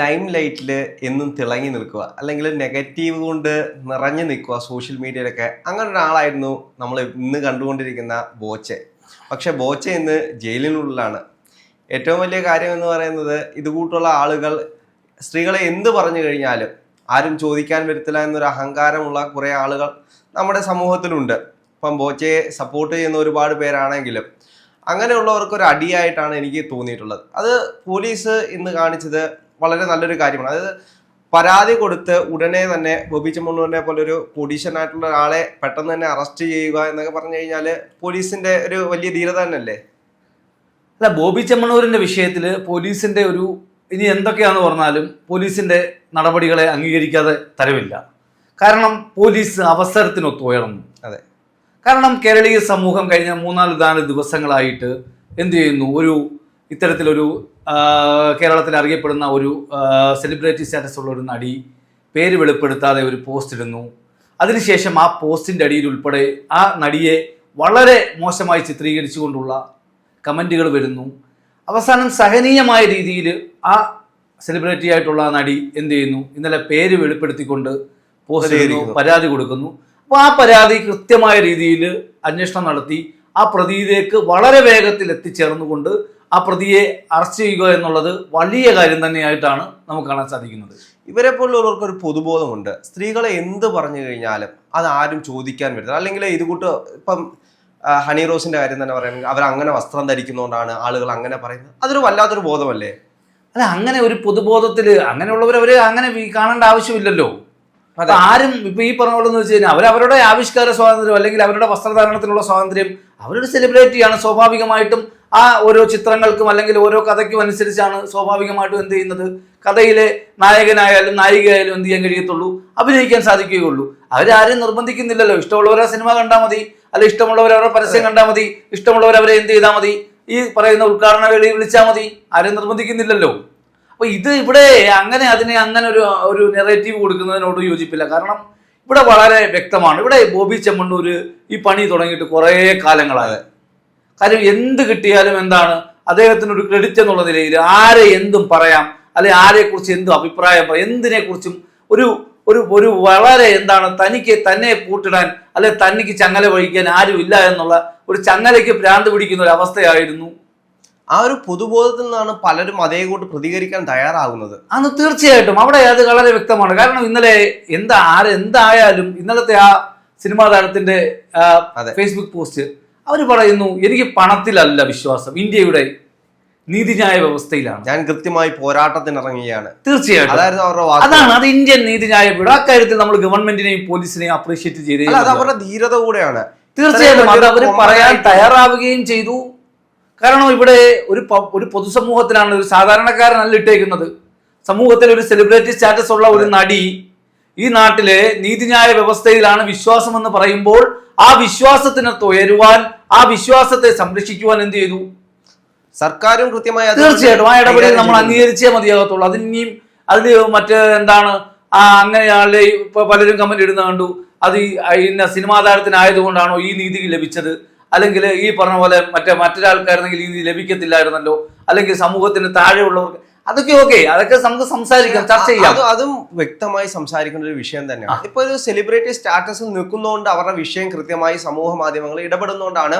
Lime ലൈറ്റിൽ എന്നും തിളങ്ങി നിൽക്കുക. അല്ലെങ്കിൽ നെഗറ്റീവ് കൊണ്ട് നിറഞ്ഞു നിൽക്കുക സോഷ്യൽ മീഡിയയിലൊക്കെ. അങ്ങനെ ഒരാളായിരുന്നു നമ്മൾ ഇന്ന് കണ്ടുകൊണ്ടിരിക്കുന്ന ബോച്ചെ. പക്ഷേ ബോച്ചെ ഇന്ന് ജയിലിനുള്ളിലാണ്. ഏറ്റവും വലിയ കാര്യം എന്ന് പറയുന്നത് ഇതുകൂട്ടുള്ള ആളുകൾ സ്ത്രീകളെ എന്ത് പറഞ്ഞു കഴിഞ്ഞാലും ആരും ചോദിക്കാൻ വരത്തില്ല എന്നൊരു അഹങ്കാരമുള്ള കുറേ ആളുകൾ നമ്മുടെ സമൂഹത്തിലുണ്ട്. ഇപ്പം ബോച്ചയെ സപ്പോർട്ട് ചെയ്യുന്ന ഒരുപാട് പേരാണെങ്കിലും അങ്ങനെയുള്ളവർക്ക് ഒരു അടിയായിട്ടാണ് എനിക്ക് തോന്നിയിട്ടുള്ളത്. അത് പോലീസ് ഇന്ന് കാണിച്ചത് വളരെ നല്ലൊരു കാര്യമാണ്. അതായത് പരാതി കൊടുത്ത് ഉടനെ തന്നെ ബോബി ചെമ്മണ്ണൂരിനെ പോലൊരു പൊഡീഷനായിട്ടുള്ള ഒരാളെ പെട്ടെന്ന് തന്നെ അറസ്റ്റ് ചെയ്യുക എന്നൊക്കെ പറഞ്ഞു കഴിഞ്ഞാൽ പോലീസിന്റെ ഒരു വലിയ ധീരത തന്നെയല്ലേ? അല്ല ബോബി ചെമ്മണ്ണൂരിന്റെ വിഷയത്തിൽ പോലീസിന്റെ ഒരു ഇനി എന്തൊക്കെയാന്ന് പറഞ്ഞാലും പോലീസിന്റെ നടപടികളെ അംഗീകരിക്കാതെ തരവില്ല. കാരണം പോലീസ് അവസരത്തിനൊത്ത് ഉയർന്നു. അതെ. കാരണം കേരളീയ സമൂഹം കഴിഞ്ഞ മൂന്നാൽ നാല് ദിവസങ്ങളായിട്ട് എന്ത് ചെയ്യുന്നു? ഒരു ഇത്തരത്തിലൊരു കേരളത്തിൽ അറിയപ്പെടുന്ന ഒരു സെലിബ്രിറ്റി സ്റ്റാറ്റസ് ഉള്ള ഒരു നടി പേര് വെളിപ്പെടുത്താതെ ഒരു പോസ്റ്റ് ഇടുന്നു. അതിനുശേഷം ആ പോസ്റ്റിന്റെ അടിയിൽ ഉൾപ്പെടെ ആ നടിയെ വളരെ മോശമായി ചിത്രീകരിച്ചുകൊണ്ടുള്ള കമന്റുകൾ വരുന്നു. അവസാനം സഹനീയമായ രീതിയിൽ ആ സെലിബ്രിറ്റി ആയിട്ടുള്ള ആ നടി എന്ത് ചെയ്യുന്നു? ഇന്നലെ പേര് വെളിപ്പെടുത്തിക്കൊണ്ട് പോസ്റ്റ് ചെയ്യുന്നു. പരാതി കൊടുക്കുന്നു. അപ്പോൾ ആ പരാതി കൃത്യമായ രീതിയിൽ അന്വേഷണം നടത്തി ആ പ്രതിയിലേക്ക് വളരെ വേഗത്തിൽ എത്തിച്ചേർന്നുകൊണ്ട് ആ പ്രതിയെ അറസ്റ്റ് ചെയ്യുക എന്നുള്ളത് വലിയ കാര്യം തന്നെയായിട്ടാണ് നമുക്ക് കാണാൻ സാധിക്കുന്നത്. ഇവരെ പോലുള്ളവർക്ക് ഒരു പൊതുബോധമുണ്ട്. സ്ത്രീകളെ എന്ത് പറഞ്ഞു കഴിഞ്ഞാലും അത് ആരും ചോദിക്കാൻ പറ്റില്ല അല്ലെങ്കിൽ ഇത് കൂട്ട് ഇപ്പം ഹണി റോസിന്റെ കാര്യം തന്നെ പറയുകയാണെങ്കിൽ അവർ അങ്ങനെ വസ്ത്രം ധരിക്കുന്നതുകൊണ്ടാണ് ആളുകൾ അങ്ങനെ പറയുന്നത്. അതൊരു വല്ലാത്തൊരു ബോധമല്ലേ? അല്ല അങ്ങനെ ഒരു പൊതുബോധത്തിൽ അങ്ങനെയുള്ളവർ അവർ അങ്ങനെ കാണേണ്ട ആവശ്യമില്ലല്ലോ. അപ്പൊ ആരും ഇപ്പൊ ഈ പറഞ്ഞ പോലെ എന്ന് വെച്ച് കഴിഞ്ഞാൽ അവർ അവരുടെ ആവിഷ്കാര സ്വാതന്ത്ര്യം അല്ലെങ്കിൽ അവരുടെ വസ്ത്രധാരണത്തിനുള്ള സ്വാതന്ത്ര്യം അവരൊരു സെലിബ്രിറ്റിയാണ് സ്വാഭാവികമായിട്ടും ആ ഓരോ ചിത്രങ്ങൾക്കും അല്ലെങ്കിൽ ഓരോ കഥയ്ക്കും അനുസരിച്ചാണ് സ്വാഭാവികമായിട്ടും എന്ത് ചെയ്യുന്നത്? കഥയിലെ നായകനായാലും നായികയായാലും എന്ത് ചെയ്യാൻ കഴിയത്തുള്ളൂ? അഭിനയിക്കാൻ സാധിക്കുകയുള്ളൂ. അവരാരും നിർബന്ധിക്കുന്നില്ലല്ലോ. ഇഷ്ടമുള്ളവരെ സിനിമ കണ്ടാൽ മതി. അല്ല ഇഷ്ടമുള്ളവർ അവരുടെ പരസ്യം കണ്ടാൽ മതി. ഇഷ്ടമുള്ളവർ അവരെ എന്ത് ചെയ്താൽ മതി? ഈ പറയുന്ന ഉദ്ഘാടന വേളി വിളിച്ചാൽ മതി. ആരും നിർബന്ധിക്കുന്നില്ലല്ലോ. അപ്പൊ ഇത് ഇവിടെ അങ്ങനെ അതിനെ അങ്ങനെ ഒരു ഒരു നെറേറ്റീവ് കൊടുക്കുന്നതിനോട് യോജിപ്പില്ല. കാരണം ഇവിടെ വളരെ വ്യക്തമാണ്. ഇവിടെ ബോബി ചെമ്മണ്ണൂര് ഈ പണി തുടങ്ങിയിട്ട് കുറേ കാലങ്ങളായത് കാര്യം എന്ത് കിട്ടിയാലും എന്താണ്? അദ്ദേഹത്തിന് ഒരു ക്രെഡിറ്റ് എന്നുള്ള നിലയിൽ ആരെ എന്തും പറയാം അല്ലെ ആരെക്കുറിച്ച് എന്തും അഭിപ്രായം പറയാം എന്തിനെ കുറിച്ചും ഒരു ഒരു ഒരു വളരെ എന്താണ് തനിക്ക് തന്നെ പൂട്ടിടാൻ അല്ലെ തനിക്ക് ചങ്ങല വഹിക്കാൻ ആരും ഇല്ല എന്നുള്ള ഒരു ചങ്ങലയ്ക്ക് ഭ്രാന്ത് പിടിക്കുന്ന ഒരു അവസ്ഥയായിരുന്നു ആ ഒരു പൊതുബോധത്തിൽ നിന്നാണ് പലരും അതേ കൂട്ട് പ്രതികരിക്കാൻ തയ്യാറാകുന്നത്. അന്ന് തീർച്ചയായിട്ടും അവിടെ അത് വളരെ വ്യക്തമാണ്. കാരണം ഇന്നലെ എന്താ ആര് എന്തായാലും ഇന്നലത്തെ ആ സിനിമാ താരത്തിന്റെ ഫേസ്ബുക്ക് പോസ്റ്റ് അവർ പറയുന്നു എനിക്ക് പണത്തിലല്ല വിശ്വാസം. ഇന്ത്യയുടെ നീതിന്യായ വ്യവസ്ഥയിലാണ്. ഞാൻ കൃത്യമായി പോരാട്ടത്തിന് പോരാട്ടത്തിനിറങ്ങുകയാണ്. തീർച്ചയായിട്ടും. അതായിരുന്നു അവരുടെ അതാണ് അത് ഇന്ത്യൻ നീതിന്യായ ആ അക്കാര്യത്തിൽ നമ്മൾ ഗവൺമെന്റിനെയും പോലീസിനെയും അപ്രീഷിയേറ്റ് ചെയ്ത് അത് അവരുടെ ധീരത കൂടെയാണ്. തീർച്ചയായിട്ടും അത് അവർ പറയാൻ തയ്യാറാവുകയും ചെയ്തു. കാരണം ഇവിടെ ഒരു ഒരു പൊതുസമൂഹത്തിലാണ് ഒരു സാധാരണക്കാരനല്ല ഇട്ടേക്കുന്നത്. സമൂഹത്തിൽ ഒരു സെലിബ്രിറ്റി സ്റ്റാറ്റസ് ഉള്ള ഒരു നടി ഈ നാട്ടിലെ നീതിന്യായ വ്യവസ്ഥയിലാണ് വിശ്വാസം എന്ന് പറയുമ്പോൾ ആ വിശ്വാസത്തിന് ഉയരുവാൻ ആ വിശ്വാസത്തെ സംരക്ഷിക്കുവാൻ എന്ത് ചെയ്തു? സർക്കാരും കൃത്യമായ തീർച്ചയായിട്ടും ആ ഇടപെടൽ നമ്മൾ. അംഗീകരിച്ചേ മതിയാകത്തുള്ളൂ. അതിനിയും അതിൽ മറ്റ് എന്താണ് ആ അങ്ങനെയാളെ ഇപ്പൊ പലരും കമന്റ് ഇടുന്ന കണ്ടു. അത് ഇന്ന സിനിമാ താരത്തിനായതുകൊണ്ടാണോ ഈ നീതി ലഭിച്ചത്? അല്ലെങ്കിൽ ഈ പറഞ്ഞ പോലെ മറ്റേ മറ്റൊരാൾക്കായിരുന്നെങ്കിൽ നീതി ലഭിക്കത്തില്ലായിരുന്നല്ലോ അല്ലെങ്കിൽ സമൂഹത്തിന് താഴെയുള്ളവർക്ക് അതൊക്കെ ഓക്കെ അതൊക്കെ നമുക്ക് സംസാരിക്കാം ചർച്ച ചെയ്യാം. അത് അതും വ്യക്തമായി സംസാരിക്കേണ്ട ഒരു വിഷയം തന്നെയാണ്. ഇപ്പൊ ഒരു സെലിബ്രിറ്റി സ്റ്റാറ്റസിൽ നിൽക്കുന്നതുകൊണ്ട് അവരുടെ വിഷയം കൃത്യമായി സമൂഹ മാധ്യമങ്ങൾ ഇടപെടുന്നതുകൊണ്ടാണ്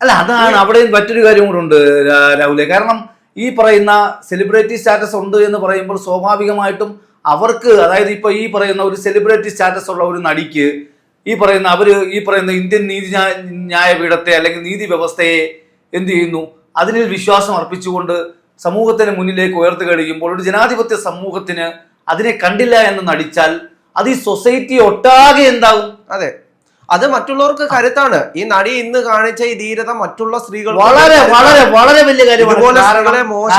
അല്ല അതാണ് അവിടെ മറ്റൊരു കാര്യം കൂടെ ഉണ്ട് രാഹുലെ. കാരണം ഈ പറയുന്ന സെലിബ്രിറ്റി സ്റ്റാറ്റസ് ഉണ്ട് എന്ന് പറയുമ്പോൾ സ്വാഭാവികമായിട്ടും അവർക്ക് അതായത് ഇപ്പൊ ഈ പറയുന്ന ഒരു സെലിബ്രിറ്റി സ്റ്റാറ്റസ് ഉള്ള ഒരു നടിക്ക് ഈ പറയുന്ന അവർ ഈ പറയുന്ന ഇന്ത്യൻ നീതി ന്യായ- ന്യായപീഠത്തെ അല്ലെങ്കിൽ നീതി വ്യവസ്ഥയെ എന്ത് ചെയ്യുന്നു? അതിനിൽ വിശ്വാസം അർപ്പിച്ചുകൊണ്ട് സമൂഹത്തിന് മുന്നിലേക്ക് ഉയർത്തു കഴിയുമ്പോൾ ഒരു ജനാധിപത്യ സമൂഹത്തിന് അതിനെ കണ്ടില്ല എന്ന് നടിച്ചാൽ അത് ഈ സൊസൈറ്റി ഒട്ടാകെ എന്താകും അതെ. അത് മറ്റുള്ളവർക്ക് കരുത്താണ്. ഈ നടി ഇന്ന് കാണിച്ച ഈ ധീരത മറ്റുള്ള സ്ത്രീകൾ വളരെ വളരെ വളരെ വലിയ കാര്യമാണ്.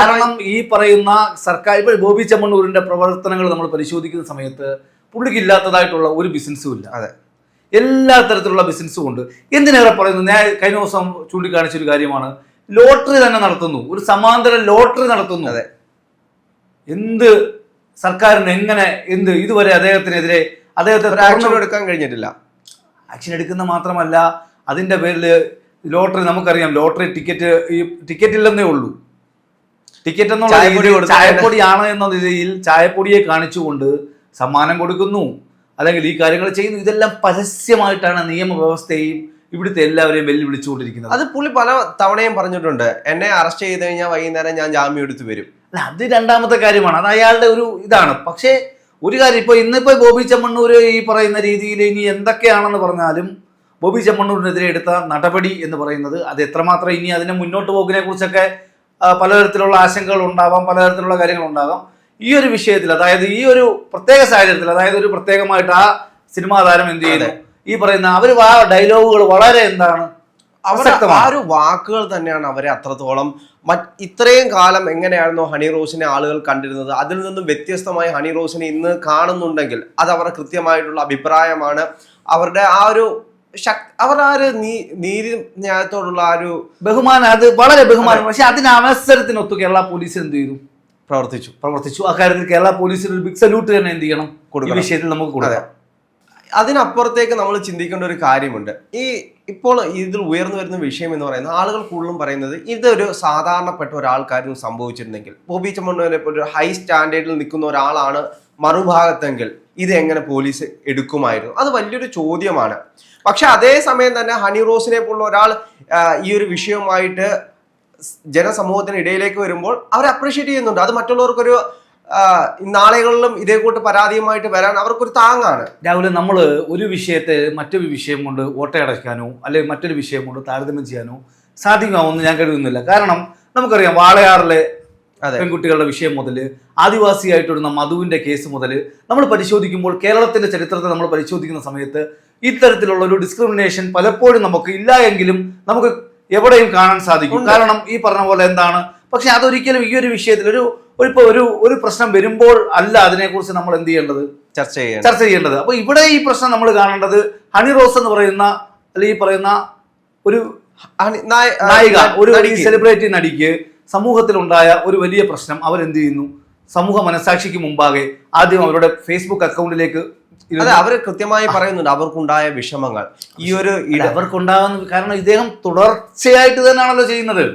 കാരണം ഈ പറയുന്ന സർക്കാർ ഇപ്പോൾ ബോബി ചെമ്മണ്ണൂരിന്റെ പ്രവർത്തനങ്ങൾ നമ്മൾ പരിശോധിക്കുന്ന സമയത്ത് പുള്ളിക്ക് ഇല്ലാത്തതായിട്ടുള്ള ഒരു ബിസിനസ്സും ഇല്ല. അതെ. എല്ലാ തരത്തിലുള്ള ബിസിനസ്സും ഉണ്ട്. എന്തിനേറെ പറയുന്നു? ഞാൻ കഴിഞ്ഞ ദിവസം ചൂണ്ടിക്കാണിച്ചൊരു കാര്യമാണ്. ലോട്ടറി തന്നെ നടത്തുന്നു. ഒരു സമാന്തര ലോട്ടറി നടത്തുന്നു. അതെ. എന്ത് സർക്കാരിന് എങ്ങനെ എന്ത് ഇതുവരെ അദ്ദേഹത്തിനെതിരെ അദ്ദേഹത്തെ ആക്ഷൻ എടുക്കാൻ കഴിഞ്ഞിട്ടില്ല. ആക്ഷൻ എടുക്കുന്ന മാത്രമല്ല അതിന്റെ പേരിൽ ലോട്ടറി നമുക്കറിയാം. ലോട്ടറി ടിക്കറ്റ് ഈ ടിക്കറ്റ് ഇല്ലെന്നേ ഉള്ളൂ. ടിക്കറ്റ് എന്നുള്ള ചായപ്പൊടിയാണ് എന്ന രീതിയിൽ ചായപ്പൊടിയെ കാണിച്ചുകൊണ്ട് സമ്മാനം കൊടുക്കുന്നു. അല്ലെങ്കിൽ ഈ കാര്യങ്ങൾ ചെയ്യുന്നു. ഇതെല്ലാം പരസ്യമായിട്ടാണ് നിയമവ്യവസ്ഥയും ഇവിടുത്തെ എല്ലാവരെയും വെല്ലുവിളിച്ചുകൊണ്ടിരിക്കുന്നത്. അത് പുള്ളി പല തവണയും പറഞ്ഞിട്ടുണ്ട്. എന്നെ അറസ്റ്റ് ചെയ്ത് കഴിഞ്ഞാൽ വൈകുന്നേരം ഞാൻ ജാമ്യം എടുത്ത് വരും. അല്ല അത് രണ്ടാമത്തെ കാര്യമാണ്. അത് അയാളുടെ ഒരു ഇതാണ്. പക്ഷേ ഒരു കാര്യം ഇപ്പൊ ഇന്നിപ്പോ ബോബി ചെമ്മണ്ണൂർ ഈ പറയുന്ന രീതിയിൽ ഇനി എന്തൊക്കെയാണെന്ന് പറഞ്ഞാലും ബോബി ചെമ്മണ്ണൂരിനെതിരെ എടുത്ത നടപടി എന്ന് പറയുന്നത് അത് എത്രമാത്രം ഇനി അതിനെ മുന്നോട്ട് പോകുന്നതിനെ കുറിച്ചൊക്കെ പലതരത്തിലുള്ള ആശങ്കകൾ ഉണ്ടാവാം പലതരത്തിലുള്ള കാര്യങ്ങൾ ഉണ്ടാകാം ഈ ഒരു വിഷയത്തിൽ അതായത് ഈ ഒരു പ്രത്യേക സാഹചര്യത്തിൽ അതായത് ഒരു പ്രത്യേകമായിട്ട് ആ സിനിമാ താരം എന്ത് ചെയ്യുന്നു? ഈ പറയുന്ന അവർ ആ ഡയലോഗുകൾ വളരെ എന്താണ് ആ ഒരു വാക്കുകൾ തന്നെയാണ് അവരെ അത്രത്തോളം ഇത്രയും കാലം എങ്ങനെയായിരുന്നു ഹണി റോസിനെ ആളുകൾ കണ്ടിരുന്നത്? അതിൽ നിന്നും വ്യത്യസ്തമായി ഹണി റോസിനെ ഇന്ന് കാണുന്നുണ്ടെങ്കിൽ അത് അവരുടെ കൃത്യമായിട്ടുള്ള അഭിപ്രായമാണ്. അവരുടെ ആ ഒരു ശക്തി അവരുടെ ആ ഒരു നീതി ന്യായത്തോടുള്ള ആ ഒരു ബഹുമാനം അത് വളരെ ബഹുമാനം. പക്ഷെ അതിന് അവസരത്തിനൊത്തു കേരള പോലീസ് എന്ത് ചെയ്തു? പ്രവർത്തിച്ചു. പ്രവർത്തിച്ചു. അക്കാര്യത്തിൽ കേരള പോലീസിന് ഒരു ബിഗ് സല്യൂട്ട് തന്നെ എന്ത് ചെയ്യണം? ഈ കൊടുക്കണം. വിഷയത്തിൽ നമുക്ക് കൊടുക്കാം. അതിനപ്പുറത്തേക്ക് നമ്മൾ ചിന്തിക്കേണ്ട ഒരു കാര്യമുണ്ട്. ഈ ഇപ്പോൾ ഇതിൽ ഉയർന്നു വരുന്ന വിഷയം എന്ന് പറയുന്നത് ആളുകൾ കൂടുതലും പറയുന്നത് ഇതൊരു സാധാരണപ്പെട്ട ഒരാൾക്കാരും സംഭവിച്ചിരുന്നെങ്കിൽ. ബോബി ചമ്മണ്ണൂരെ ഒരു ഹൈ സ്റ്റാൻഡേർഡിൽ നിൽക്കുന്ന ഒരാളാണ് മറുഭാഗത്തെങ്കിൽ ഇത് എങ്ങനെ പോലീസ് എടുക്കുമായിരുന്നു? അത് വലിയൊരു ചോദ്യമാണ്. പക്ഷെ അതേ സമയം തന്നെ ഹണി റോസിനെ പോലുള്ള ഒരാൾ ആ, ഈ ഒരു വിഷയവുമായിട്ട് ജനസമൂഹത്തിന് ഇടയിലേക്ക് വരുമ്പോൾ അവർ അപ്രീഷിയേറ്റ് ചെയ്യുന്നുണ്ട്. അത് മറ്റുള്ളവർക്കൊരു നാളുകളിലും ഇതേ കൂട്ട് പരാതിയുമായിട്ട് വരാൻ അവർക്കൊരു താങ്ങാണ്. രാവിലെ നമ്മൾ ഒരു വിഷയത്തെ മറ്റൊരു വിഷയം കൊണ്ട് ഓട്ടയടയ്ക്കാനോ അല്ലെങ്കിൽ മറ്റൊരു വിഷയം കൊണ്ട് താരതമ്യം ചെയ്യാനോ സാധിക്കാമെന്ന് ഞാൻ കരുതുന്നില്ല. കാരണം നമുക്കറിയാം വാളയാറിലെ അതെ. പെൺകുട്ടികളുടെ വിഷയം മുതൽ ആദിവാസിയായിട്ടിരുന്ന മധുവിന്റെ കേസ് മുതൽ നമ്മൾ പരിശോധിക്കുമ്പോൾ കേരളത്തിന്റെ ചരിത്രത്തെ നമ്മൾ പരിശോധിക്കുന്ന സമയത്ത് ഇത്തരത്തിലുള്ള ഒരു ഡിസ്ക്രിമിനേഷൻ പലപ്പോഴും നമുക്ക് ഇല്ല എങ്കിലും നമുക്ക് എവിടെയും കാണാൻ സാധിക്കും. കാരണം ഈ പറഞ്ഞ പോലെ എന്താണ്? പക്ഷെ അതൊരിക്കലും ഈ ഒരു വിഷയത്തിൽ ഒരു ഇപ്പൊ ഒരു ഒരു പ്രശ്നം വരുമ്പോൾ അല്ല അതിനെക്കുറിച്ച് നമ്മൾ എന്ത് ചെയ്യേണ്ടത്? ചർച്ച ചെയ്യേണ്ടത്. ചർച്ച ചെയ്യേണ്ടത്. അപ്പൊ ഇവിടെ ഈ പ്രശ്നം നമ്മൾ കാണേണ്ടത് ഹണി റോസ് എന്ന് പറയുന്ന അല്ലെങ്കിൽ ഈ പറയുന്ന ഒരു നായിക ഒരു. സെലിബ്രിറ്റി നടിക്ക് സമൂഹത്തിലുണ്ടായ ഒരു വലിയ പ്രശ്നം അവരെന്ത് ചെയ്യുന്നു? സമൂഹ മനസാക്ഷിക്ക് മുമ്പാകെ ആദ്യം അവരുടെ ഫേസ്ബുക്ക് അക്കൗണ്ടിലേക്ക് അതെ അവർ കൃത്യമായി പറയുന്നുണ്ട് അവർക്കുണ്ടായ വിഷമങ്ങൾ. ഈ ഒരു അവർക്കുണ്ടാകുന്ന കാരണം ഇദ്ദേഹം തുടർച്ചയായിട്ട് തന്നെയാണല്ലോ ചെയ്യുന്നത്.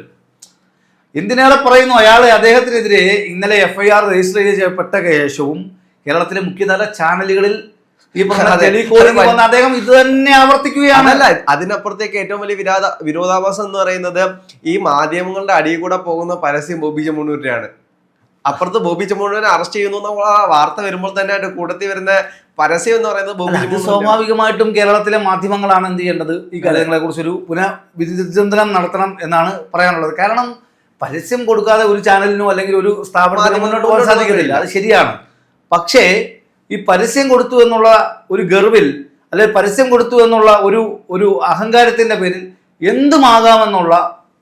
എന്തിനേറെ പറയുന്നു അയാൾ അദ്ദേഹത്തിനെതിരെ ഇന്നലെ എഫ്ഐആർ രജിസ്റ്റർ ചെയ്യപ്പെട്ട ശേഷവും കേരളത്തിലെ മുഖ്യതല ചാനലുകളിൽ ഈ പറഞ്ഞ അദ്ദേഹം ഇത് തന്നെ ആവർത്തിക്കുകയാണ്. അല്ല അതിനപ്പുറത്തേക്ക് ഏറ്റവും വലിയ വിരോധ വിരോധാഭാസം എന്ന് പറയുന്നത് ഈ മാധ്യമങ്ങളുടെ അടിയിൽ കൂടെ പോകുന്ന പരസ്യം ബോബി ചെമ്മണ്ണൂരിനെയാണ് അപ്പുറത്ത് ബോബി ചെമ്മണ്ണൂരിനെ അറസ്റ്റ് ചെയ്യുന്നു എന്നുള്ള വാർത്ത വരുമ്പോൾ തന്നെ അതിന്റെ കൂട്ടത്തിൽ വരുന്ന പരസ്യം എന്ന് പറയുന്നത് ബോബി സ്വാഭാവികമായിട്ടും കേരളത്തിലെ മാധ്യമങ്ങളാണ് എന്ത് ചെയ്യേണ്ടത്? ഈ കാര്യങ്ങളെ കുറിച്ചൊരു പുനഃവിചിന്തനം നടത്തണം എന്നാണ് പറയാനുള്ളത്. കാരണം പരസ്യം കൊടുക്കാതെ ഒരു ചാനലിനോ അല്ലെങ്കിൽ ഒരു സ്ഥാപനത്തിനോ മുന്നോട്ട് പോകാൻ സാധിക്കുന്നില്ല സാധിക്കത്തില്ല. അത് ശരിയാണ്. പക്ഷേ ഈ പരസ്യം കൊടുത്തു എന്നുള്ള ഒരു ഗർവിൽ അല്ലെങ്കിൽ പരസ്യം കൊടുത്തു എന്നുള്ള ഒരു ഒരു അഹങ്കാരത്തിന്റെ പേരിൽ എന്തുമാകാമെന്നുള്ള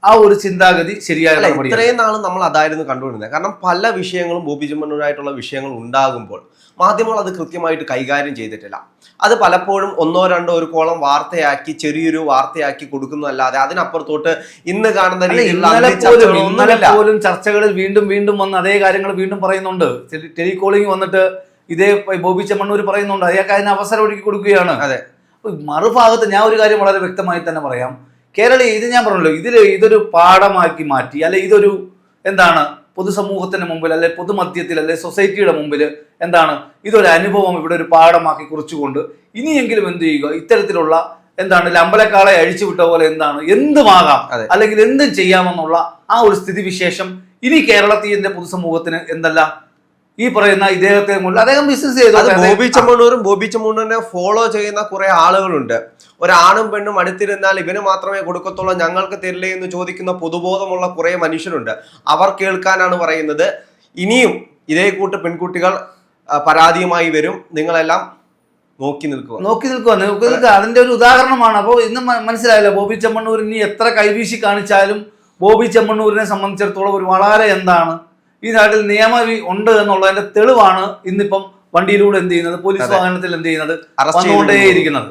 ആ ഒരു ചിന്താഗതി ശരിയായ. ഇത്രയും നാളും നമ്മൾ അതായിരുന്നു കണ്ടുകൊണ്ടിരുന്നത്. കാരണം പല വിഷയങ്ങളും ബോബി ചെമ്മണ്ണൂരായിട്ടുള്ള വിഷയങ്ങൾ ഉണ്ടാകുമ്പോൾ മാധ്യമങ്ങൾ അത് കൃത്യമായിട്ട് കൈകാര്യം ചെയ്തിട്ടില്ല. അത് പലപ്പോഴും ഒന്നോ രണ്ടോ ഒരു കോളം വാർത്തയാക്കി ചെറിയൊരു വാർത്തയാക്കി കൊടുക്കുന്നതല്ലാതെ അതിനപ്പുറത്തോട്ട് ഇന്ന് കാണുന്ന രീതിയിലുള്ള പോലും ചർച്ചകളിൽ വീണ്ടും വീണ്ടും വന്ന് അതേ കാര്യങ്ങൾ വീണ്ടും പറയുന്നുണ്ട്. ടെലി- ടെലികോളിംഗ് വന്നിട്ട് ഇതേ ബോബി ചെമ്മണ്ണൂർ പറയുന്നുണ്ട്. അയാൾക്ക് അതിന് അവസരം ഒരുക്കി കൊടുക്കുകയാണ്. അതെ. മറുഭാഗത്ത് ഞാൻ ഒരു കാര്യം വളരെ വ്യക്തമായി തന്നെ പറയാം. കേരളീയ ഇത് ഞാൻ പറഞ്ഞല്ലോ ഇതിൽ ഇതൊരു പാഠമാക്കി മാറ്റി അല്ലെ ഇതൊരു എന്താണ് പൊതുസമൂഹത്തിന് മുമ്പിൽ അല്ലെ പൊതുമധ്യത്തിൽ അല്ലെ സൊസൈറ്റിയുടെ മുമ്പിൽ എന്താണ് ഇതൊരു അനുഭവം ഇവിടെ ഒരു പാഠമാക്കി കുറിച്ചുകൊണ്ട് ഇനിയെങ്കിലും എന്ത് ചെയ്യുക ഇത്തരത്തിലുള്ള എന്താണ് ലമ്പലക്കാളെ അഴിച്ചു വിട്ട പോലെ എന്താണ് എന്തുമാകാം. അല്ലെങ്കിൽ എന്തും ചെയ്യാമെന്നുള്ള ആ ഒരു സ്ഥിതിവിശേഷം ഇനി കേരളത്തിന്റെ പൊതുസമൂഹത്തിന് എന്തല്ല ഈ പറയുന്ന ഇദ്ദേഹത്തെ മുന്നിൽ അദ്ദേഹം ബിസിനസ് ചെയ്തു. ബോബി ചമ്മണ്ണൂരും ബോബി ചമ്മണ്ണൂരിനെ ഫോളോ ചെയ്യുന്ന കുറെ ആളുകളുണ്ട്. ഒരാണും പെണ്ണും അടുത്തിരുന്നാൽ ഇവന് മാത്രമേ കൊടുക്കത്തുള്ളൂ ഞങ്ങൾക്ക് തരില്ലേ എന്ന് ചോദിക്കുന്ന പൊതുബോധമുള്ള കുറെ മനുഷ്യരുണ്ട്. അവർ കേൾക്കാനാണ് പറയുന്നത്. ഇനിയും ഇതേ കൂട്ട് പെൺകുട്ടികൾ പരാതിയുമായി വരും. നിങ്ങളെല്ലാം നോക്കി നിൽക്കുക. നോക്കി നിൽക്കുക. നോക്കി നിൽക്കുക. അതിന്റെ ഒരു ഉദാഹരണമാണ്. അപ്പോൾ ഇന്ന് മനസ്സിലായില്ല മനസ്സിലായല്ലോ? ബോബി ചെമ്മണ്ണൂർ ഇനി എത്ര കൈവീശി കാണിച്ചാലും ബോബി ചെമ്മണ്ണൂരിനെ സംബന്ധിച്ചിടത്തോളം ഒരു വളരെ എന്താണ് ഈ നാട്ടിൽ നിയമവി ഉണ്ട് എന്നുള്ളതിന്റെ തെളിവാണ് ഇന്നിപ്പം വണ്ടിയിലൂടെ എന്ത് ചെയ്യുന്നത്? പോലീസ് വാഹനത്തിൽ എന്ത് ചെയ്യുന്നത്? അറസ്റ്റ് വന്നുകൊണ്ടേയിരിക്കുന്നത്.